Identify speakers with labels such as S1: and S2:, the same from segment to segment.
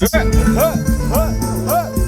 S1: 准备哎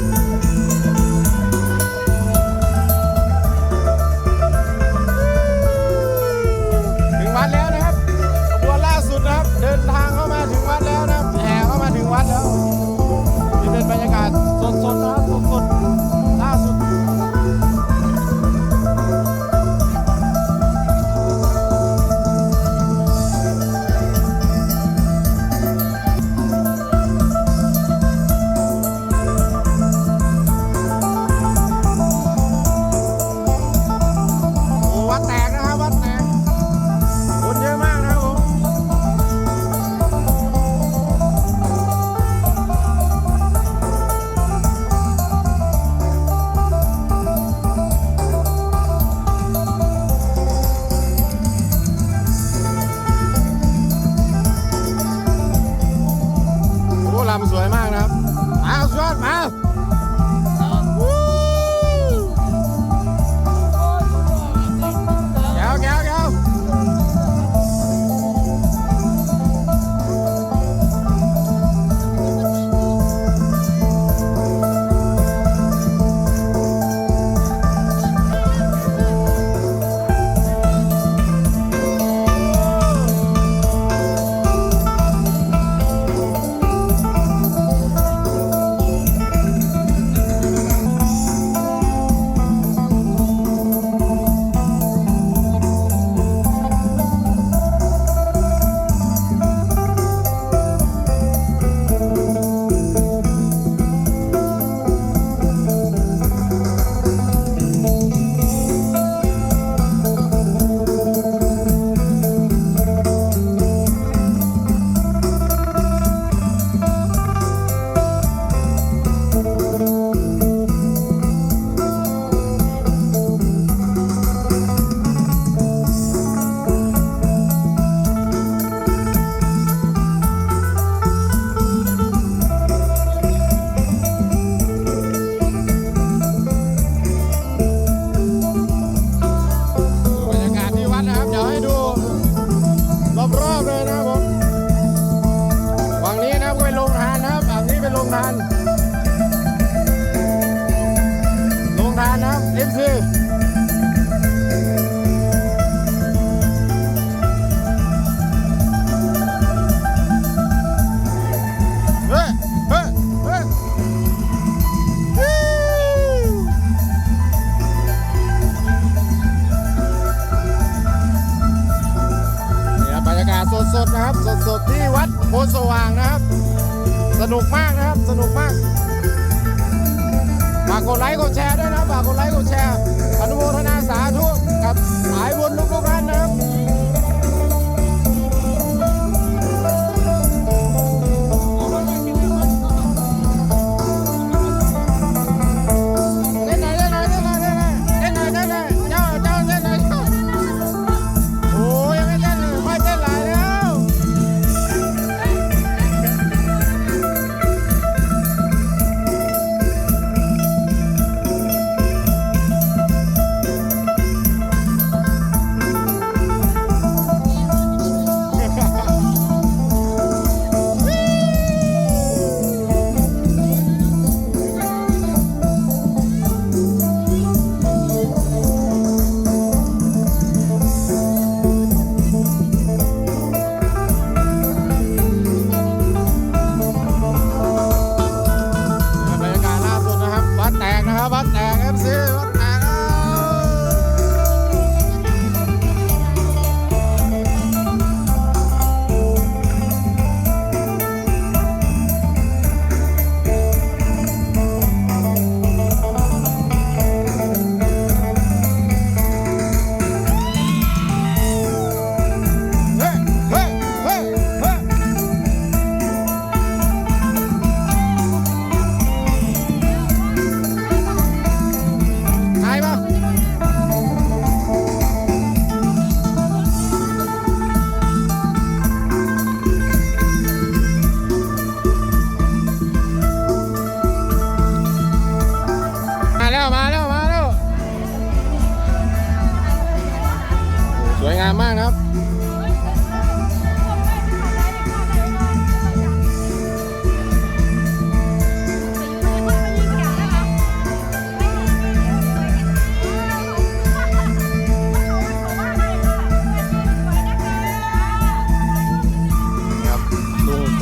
S1: man นุกมากฝากกดไลค์กดแชร์ด้วยนะฝากกดไลค์กดแชร์อนุโมทนาสาธุกับสายบุญทุกๆท่านนะครับ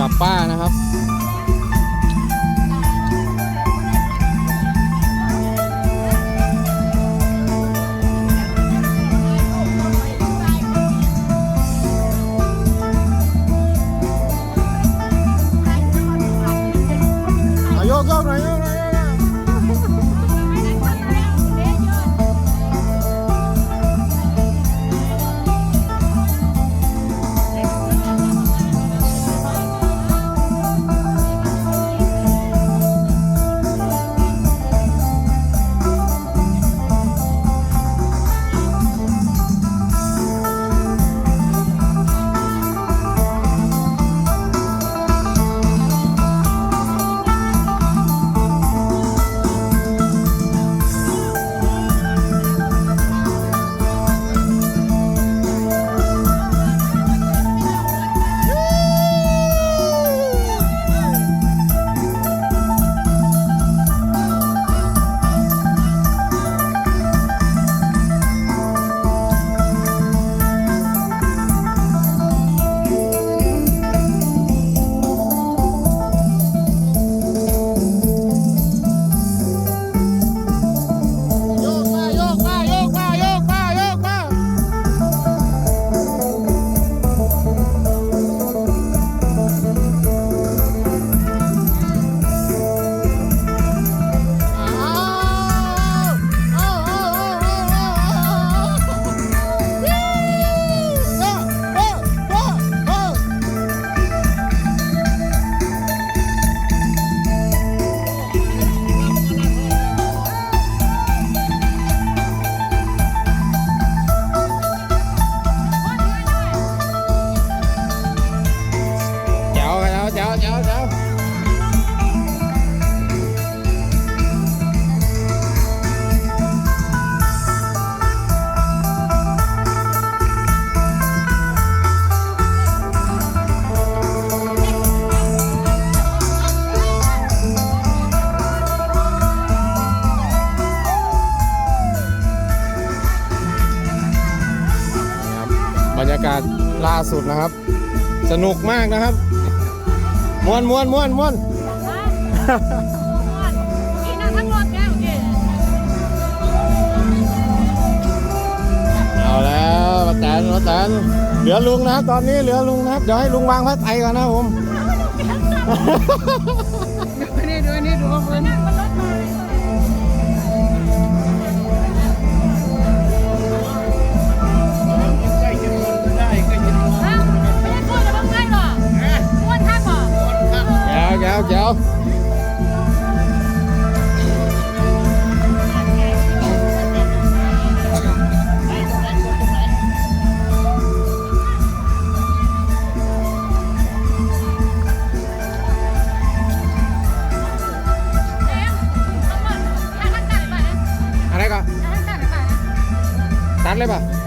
S1: กับป้านะครับยกยกหน่อย ล่าสุดนะครับ สนุกมากนะครับมวนมวนมวนมวน
S2: กินทั้งรถแก้วเก๋
S1: เอาแล้วมาแตนมาแตนเหลือลุงนะครับตอนนี้เหลือลุงนะครับเดี๋ยวให้ลุงวางพระไตรก่อนนะครับผม
S2: นี่ดูนี่ดูเพื่อน แจ๋
S1: วแจ๋